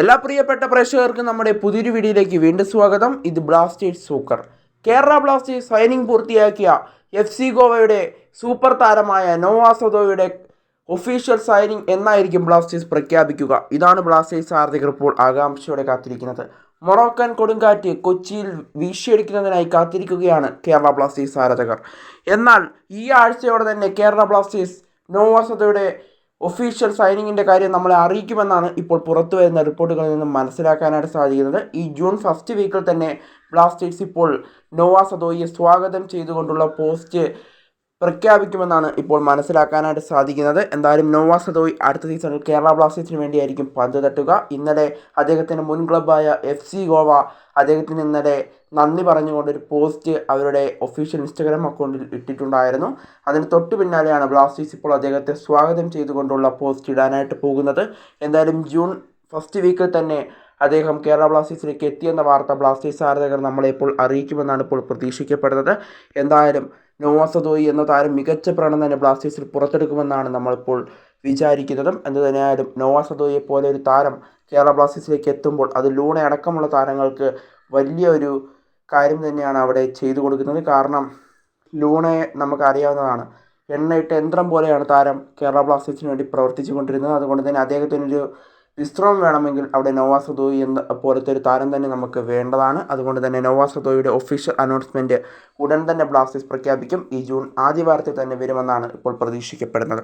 എല്ലാ പ്രിയപ്പെട്ട പ്രേക്ഷകർക്കും നമ്മുടെ പുതിയൊരു വീഡിയോയിലേക്ക് വീണ്ടും സ്വാഗതം. ഇത് ബ്ലാസ്റ്റേഴ്സ് സൂക്കർ കേരള ബ്ലാസ്റ്റേഴ്സ് സൈനിങ് പൂർത്തിയാക്കിയ എഫ് സി ഗോവയുടെ സൂപ്പർ താരമായ നോവാ സദോയുടെ ഒഫീഷ്യൽ സൈനിങ് എന്നായിരിക്കും ബ്ലാസ്റ്റേഴ്സ് പ്രഖ്യാപിക്കുക. ഇതാണ് ബ്ലാസ്റ്റേഴ്സ് ആരാധകർ ഇപ്പോൾ ആകാംക്ഷയോടെ കാത്തിരിക്കുന്നത്. മൊറോക്കൻ കൊടുങ്കാറ്റ് കൊച്ചിയിൽ വീശിയടിക്കുന്നതിനായി കാത്തിരിക്കുകയാണ് കേരള ബ്ലാസ്റ്റേഴ്സ് ആരാധകർ. എന്നാൽ ഈ ആഴ്ചയോടെ തന്നെ കേരള ബ്ലാസ്റ്റേഴ്സ് നോവാ സദോയുടെ ഒഫീഷ്യൽ സൈനിങ്ങിന്റെ കാര്യം നമ്മളെ അറിയിക്കുമെന്നാണ് ഇപ്പോൾ പുറത്തു വരുന്ന റിപ്പോർട്ടുകളിൽ നിന്നും മനസ്സിലാക്കാനായിട്ട് സാധിക്കുന്നത്. ഈ ജൂൺ ഫസ്റ്റ് വീക്കിൽ തന്നെ ബ്ലാസ്റ്റേഴ്സ് ഇപ്പോൾ നോവാ സദോയെ സ്വാഗതം ചെയ്തുകൊണ്ടുള്ള പോസ്റ്റ് പ്രഖ്യാപിക്കുമെന്നാണ് ഇപ്പോൾ മനസ്സിലാക്കാനായിട്ട് സാധിക്കുന്നത്. എന്തായാലും നോവാ സദോയ് അടുത്ത സീസണിൽ കേരള ബ്ലാസ്റ്റേഴ്സിന് വേണ്ടിയായിരിക്കും പന്ത് തട്ടുക. ഇന്നലെ അദ്ദേഹത്തിന്റെ മുൻ ക്ലബ്ബായ എഫ് സി ഗോവ അദ്ദേഹത്തിന് ഇന്നലെ നന്ദി പറഞ്ഞുകൊണ്ടൊരു പോസ്റ്റ് അവരുടെ ഒഫീഷ്യൽ ഇൻസ്റ്റഗ്രാം അക്കൗണ്ടിൽ ഇട്ടിട്ടുണ്ടായിരുന്നു. അതിന് തൊട്ടു പിന്നാലെയാണ് ബ്ലാസ്റ്റേഴ്സ് ഇപ്പോൾ അദ്ദേഹത്തെ സ്വാഗതം ചെയ്തുകൊണ്ടുള്ള പോസ്റ്റ് ഇടാനായിട്ട് പോകുന്നത്. എന്തായാലും ജൂൺ ഫസ്റ്റ് വീക്കിൽ തന്നെ അദ്ദേഹം കേരള ബ്ലാസ്റ്റേഴ്സിലേക്ക് എത്തിയെന്ന വാർത്ത ബ്ലാസ്റ്റേഴ്സ് ആരാധകർ നമ്മളെ ഇപ്പോൾ അറിയിക്കുമെന്നാണ് ഇപ്പോൾ പ്രതീക്ഷിക്കപ്പെടുന്നത്. എന്തായാലും നോവാസദോയി എന്ന താരം മികച്ച പ്രകടനം തന്നെ ബ്ലാസ്റ്റേഴ്സിൽ പുറത്തെടുക്കുമെന്നാണ് നമ്മളിപ്പോൾ വിചാരിക്കുന്നതും. എന്ത് തന്നെയായാലും നോവാസദോയെ പോലെ ഒരു താരം കേരള ബ്ലാസ്റ്റേഴ്സിലേക്ക് എത്തുമ്പോൾ അത് ലൂണ അടക്കമുള്ള താരങ്ങൾക്ക് വലിയ ഒരു കാര്യം തന്നെയാണ് അവിടെ ചെയ്തു കൊടുക്കുന്നത്. കാരണം ലൂണയെ നമുക്കറിയാവുന്നതാണ്. എണ്ണയിട്ട യന്ത്രം പോലെയാണ് താരം കേരള ബ്ലാസ്റ്റേഴ്സിന് വേണ്ടി പ്രവർത്തിച്ചു കൊണ്ടിരുന്നത് അതുകൊണ്ട് തന്നെ അദ്ദേഹത്തിനൊരു വിശ്രമം വേണമെങ്കിൽ അവിടെ നോവാ സദോയി എന്ന പോലത്തെ ഒരു താരം തന്നെ നമുക്ക് വേണ്ടതാണ്. അതുകൊണ്ട് തന്നെ നോവാ സദോയിയുടെ ഒഫീഷ്യൽ അനൗൺസ്മെന്റ് ഉടൻ തന്നെ ബ്ലാസ്റ്റേഴ്സ് പ്രഖ്യാപിക്കും. ഈ ജൂൺ ആദ്യ വാരത്തിൽ തന്നെ വരുമെന്നാണ് ഇപ്പോൾ പ്രതീക്ഷിക്കപ്പെടുന്നത്.